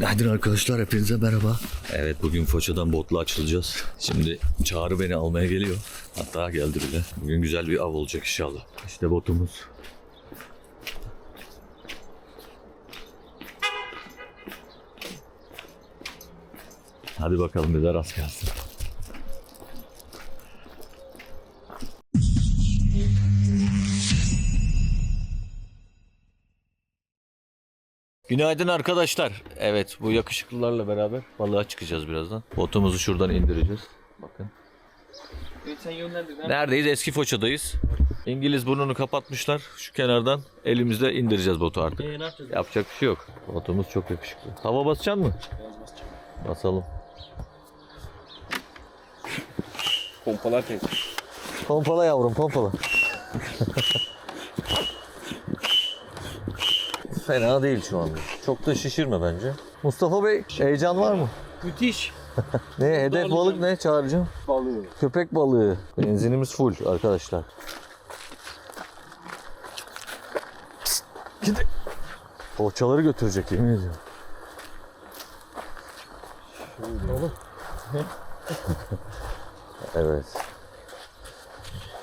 Günaydın arkadaşlar hepinize merhaba. Evet bugün Foça'dan botla açılacağız. Şimdi Çağrı beni almaya geliyor. Hatta geldi bile. Bugün güzel bir av olacak inşallah. İşte botumuz. Hadi bakalım bize rast gelsin. Günaydın arkadaşlar. Evet bu yakışıklılarla beraber balığa çıkacağız birazdan. Botumuzu şuradan indireceğiz. Bakın. Neredeyiz? Eski Foça'dayız. İngiliz burnunu kapatmışlar. Şu kenardan elimizle indireceğiz botu artık. Ee? Yapacak bir şey yok. Botumuz çok yakışıklı. Hava basacaksın mı? Basalım. Pompalar tek. Pompala yavrum pompala. Fena değil şu anda. Çok da şişirme bence. Mustafa Bey heyecan var mı? Müthiş. Ne hedef balık ne çağıracağım? Balığı. Köpek balığı. Benzinimiz full arkadaşlar. Psst, Gidi. Poğaçaları götürecek yemin ediyorum. evet.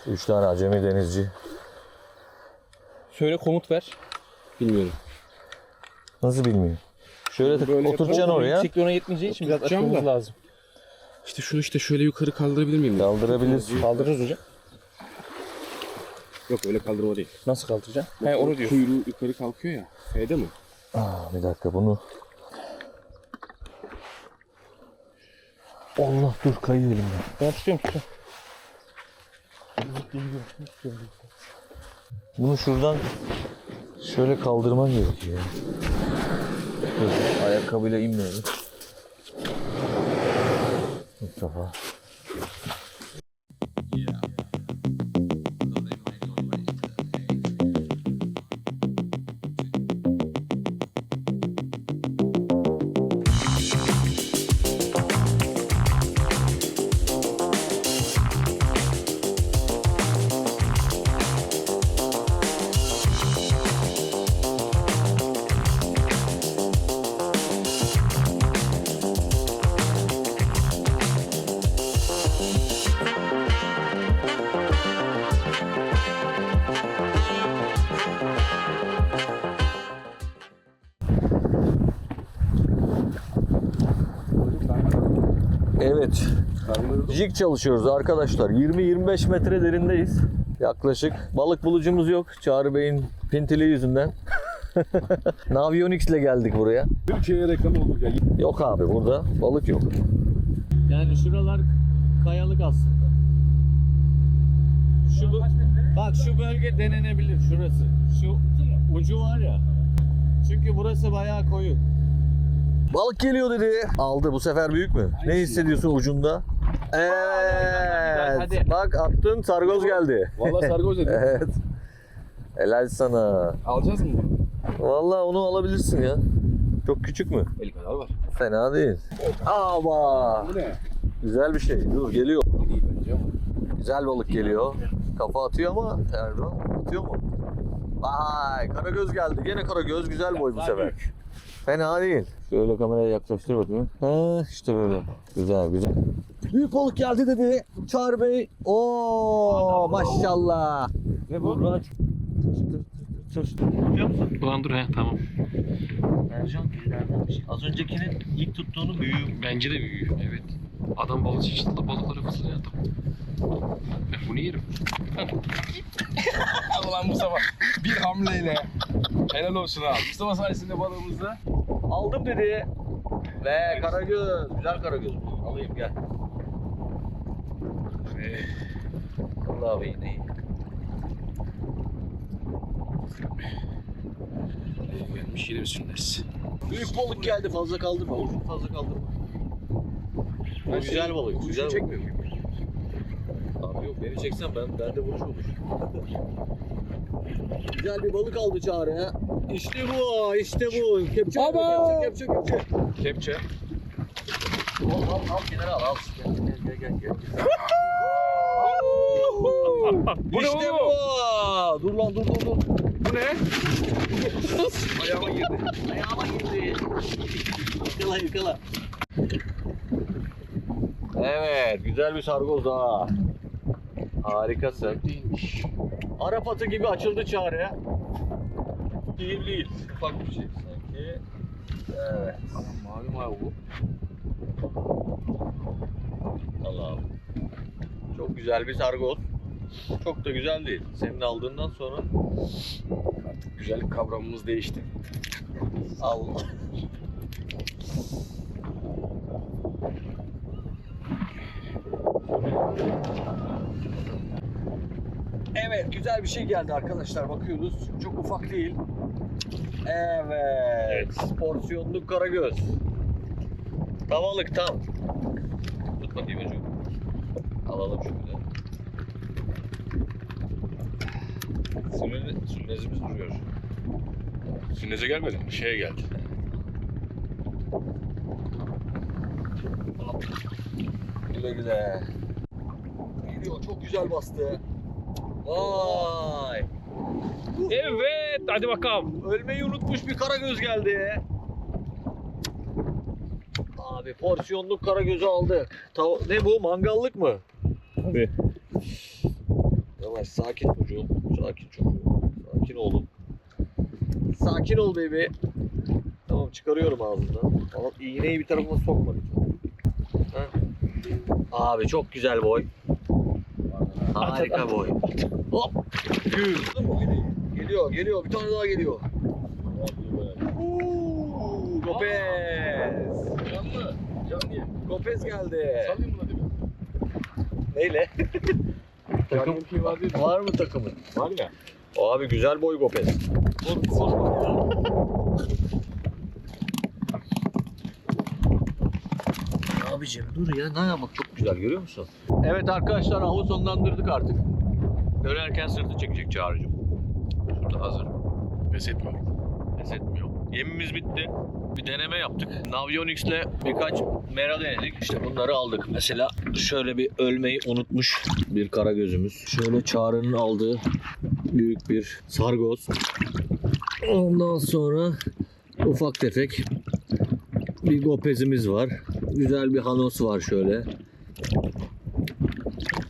Üç tane acemi denizci. Söyle komut ver. Bilmiyorum. Nasıl bilmiyorum. Şöyle Böyle oturacaksın yapalım. oraya. Yüksekliği ona yetmeyeceği için biraz açmamız da. lazım. İşte şunu işte şöyle yukarı kaldırabilir miyim? Kaldırabilirsin. Kaldırırız hocam. Yok öyle kaldırma değil. Nasıl kaldıracağım? He onu diyor. Kuyruğu yukarı kalkıyor ya. F'de mi? Aa, bir dakika bunu. Allah dur kayıyor elimden. Ben tutuyorum tutuyorum. Bunu şuradan şöyle kaldırman gerekiyor. Ayakkabıyla inmeyelim. Mustafa. Evet. Jig çalışıyoruz arkadaşlar. 20-25 metre derindeyiz. Yaklaşık. Balık bulucumuz yok. Çağrı Bey'in pintili yüzünden. Navionics ile geldik buraya. Türkiye'ye reklam oldu ya. Yok abi burada balık yok. Yani şuralar kayalık aslında. Şu bak şu bölge denenebilir şurası. Şu ucu var ya. Çünkü burası bayağı koyu. Balık geliyor dedi. Aldı bu sefer büyük mü? Ne hissediyorsun ucunda? Evet. Hadi. Bak attın sargoz geldi. Vallahi sargoz dedi. Evet. Helal sana. Alacağız mı bunu? Vallahi onu alabilirsin ya. Çok küçük mü? El kadar var. Fena değil. Ama Bu ne? güzel bir şey. Dur geliyor. Güzel balık geliyor. Kafa atıyor ama Erdoğan atıyor mu? Vay Karagöz geldi. Gene Karagöz güzel boy bu sefer. Fena değil. Şöyle kameraya yaklaştır bakayım. Ha işte böyle. Güzel güzel. Büyük balık geldi dedi. Çağrı Bey. Oo maşallah. Ne bu? Dur he tamam. Ercan ilerdenmiş. Az öncekinin ilk tuttuğunu büyüğü. Bence de büyüyor evet. Adam balık çeşitli balıkları fısılıyor adam. Ben bunu yerim. Ulan Mustafa bir hamleyle. Helal olsun abi. Mustafa sayesinde balığımızda. Aldım dedi. Ve Karagöz. Güzel Karagöz bu. Alayım gel. Allah abi iyi. Gelmiş yine sünnes. Büyük balık geldi fazla kaldırma. Uzun fazla kaldırma. Bu Ben güzel seni balık. Güzel çekmiyor balık. Abi yok beni çeksen ben bende vuruş olur. güzel bir balık aldı çağrı. İşte bu, işte bu. Kepçe, Aba! kepçe, kepçe, kepçe. Kepçe. Al, al, al kenara al, al. Gel, gel, gel, gel. Bu işte oğlum? bu. Dur lan dur dur dur. Bu ne? Ayağıma girdi. Ayağıma girdi. Yakala yakala. Evet güzel bir sargoz daha. Harikasın. Değilmiş. Arap atı gibi açıldı çare. Değil değil. Ufak bir şey sanki. Evet. Mavi mavi bu. Allah'ım. Çok güzel bir sargoz. Çok da güzel değil. Senin aldığından sonra Artık güzellik kavramımız değişti. Allah. Evet, güzel bir şey geldi arkadaşlar. Bakıyoruz. Çok ufak değil. Evet. Porsiyonluk karagöz. Tavalık tam. Tut bakayım hocam. Alalım şöyle. Sünne, sünnezimiz duruyor. Sünneze gelmedi mi? Şeye geldi. Güle güle. Geliyor çok güzel bastı. Vay. Evet hadi bakalım. Ölmeyi unutmuş bir karagöz geldi. Abi porsiyonluk karagözü aldı. Tav- ne bu mangallık mı? Tabii. Yavaş sakin çocuğum. Sakin çocuğum. Sakin oğlum. Sakin ol baby. Tamam çıkarıyorum ağzından. Ama iğneyi bir tarafıma sokma lütfen. Ha? Abi çok güzel boy. Harika boy. Hop. Gül. Geliyor geliyor bir tane daha geliyor. Uuu, Gopez. Canlı. Canlı. Gopez geldi. Salayım mı hadi? Neyle? Takım var mı takımın? Var ya. Abi güzel boy Gopez. Abicim dur ya ne bak çok güzel görüyor musun? Evet arkadaşlar avı sonlandırdık artık. Dönerken sırtı çekecek çağrıcım. Şurada hazır. Pes etme. Pes etmiyor. Yemimiz bitti. Bir deneme yaptık. Navionics'le birkaç mera denedik. İşte bunları aldık. Mesela şöyle bir ölmeyi unutmuş bir kara gözümüz. Şöyle Çağrı'nın aldığı büyük bir sargoz. Ondan sonra ufak tefek bir gopezimiz var. Güzel bir hanos var şöyle.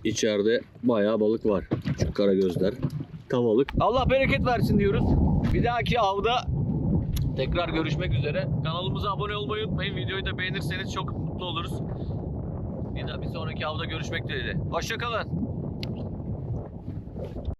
İçeride bayağı balık var. Küçük kara gözler. Tavalık. Allah bereket versin diyoruz. Bir dahaki avda tekrar görüşmek üzere. Kanalımıza abone olmayı unutmayın. Videoyu da beğenirseniz çok mutlu oluruz. Bir daha bir sonraki avda görüşmek dileğiyle. Hoşçakalın.